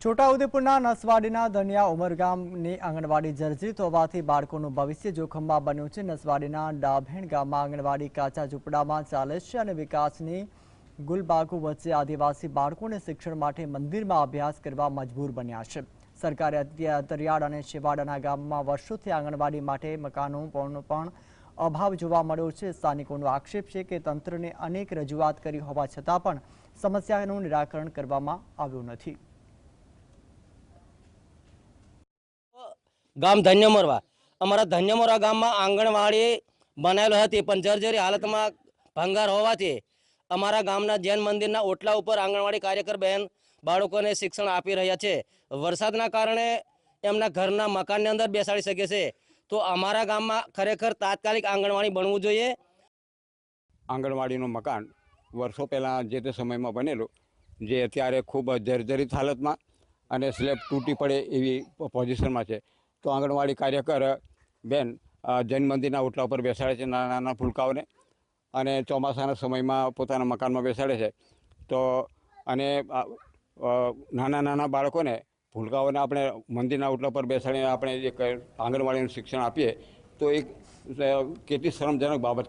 છોટાઉદેપુરના નસવાડીના ધનિયા ઉમરગામની આંગણવાડી જર્જરિત હોવાથી બાળકોનું ભવિષ્ય જોખમમાં બન્યું છે. નસવાડીના ડાભેણ ગામમાં આંગણવાડી કાચા ઝૂંપડામાં ચાલે છે અને વિકાસની ગુલબાગો વચ્ચે આદિવાસી બાળકોને શિક્ષણ માટે મંદિરમાં અભ્યાસ કરવા મજબૂર બન્યા છે. સરકારે અતરિયાળ અને શિવાડાના ગામમાં વર્ષોથી આંગણવાડી માટે મકાનો પણ અભાવ જોવા મળ્યો છે. સ્થાનિકોનો આક્ષેપ છે કે તંત્રને અનેક રજૂઆત કરી હોવા છતાં પણ સમસ્યાનું નિરાકરણ કરવામાં આવ્યું નથી. ગામ ધન્યમોરવા અમારા ધન્યમોરા ગામમાં આંગણવાડી બનાવેલ હતી પણ જર્જરી હાલતમાં ભંગાર હોવાથી અમારા ગામના જૈન મંદિરના ઓટલા ઉપર આંગણવાડી કાર્યકર બહેન બાળકોને શિક્ષણ આપી રહ્યા છે. વરસાદના કારણે એમના ઘરના મકાનની અંદર બેસાડી શકે છે. તો અમારા ગામમાં ખરેખર તાત્કાલિક આંગણવાડી બનવું જોઈએ. આંગણવાડીનું મકાન વર્ષો પહેલાં જે તે સમયમાં બનેલું, જે અત્યારે ખૂબ જર્જરિત હાલતમાં અને સ્લેબ તૂટી પડે એવી પોઝિશનમાં છે. તો આંગણવાડી કાર્યકર બેન જૈન મંદિરના ઓટલા ઉપર બેસાડે છે નાના નાના ફૂલકાઓને અને ચોમાસાના સમયમાં પોતાના મકાનમાં બેસાડે છે. તો અને નાના નાના બાળકોને ભૂલકાઓને આપણે મંદિરના ઓટલા પર બેસાડીને આપણે એક આંગણવાડીનું શિક્ષણ આપીએ તો એક કેટલી શરમજનક બાબત